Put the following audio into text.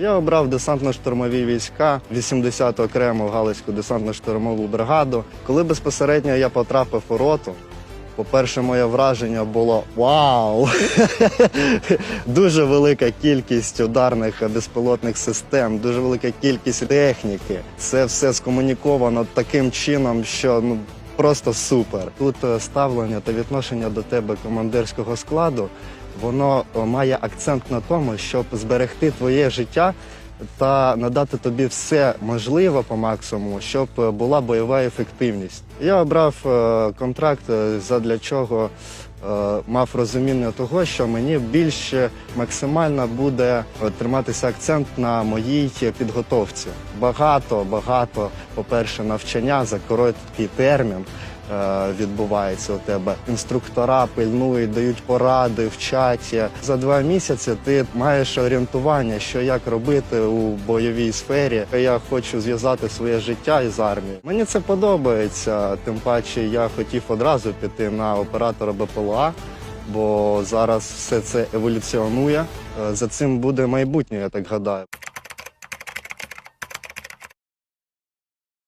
Я обрав десантно-штурмові війська, 80-ту окрему Галицьку десантно-штурмову бригаду. Коли безпосередньо я потрапив у роту, по-перше, моє враження було вау! дуже велика кількість ударних безпілотних систем, дуже велика кількість техніки. Це все скомуніковано таким чином, що ну просто супер. Тут е, ставлення та відношення до тебе командирського складу, воно е, має акцент на тому, щоб зберегти твоє життя та надати тобі все можливе по максимуму, щоб е, була бойова ефективність. Я обрав контракт задля чого мав розуміння того, що мені більше максимально буде е, триматися акцент на моїй підготовці. Багато, багато, по-перше, навчання за короткий термін. Е, Відбувається у тебе інструктора пильнують, дають поради, вчать. За два місяці ти маєш орієнтування, що як робити у бойовій сфері. Я хочу зв'язати своє життя із армією. Мені це подобається. Тим паче я хотів одразу піти на оператора БПЛА, бо зараз все це еволюціонує. Е, За цим буде майбутнє, я так гадаю.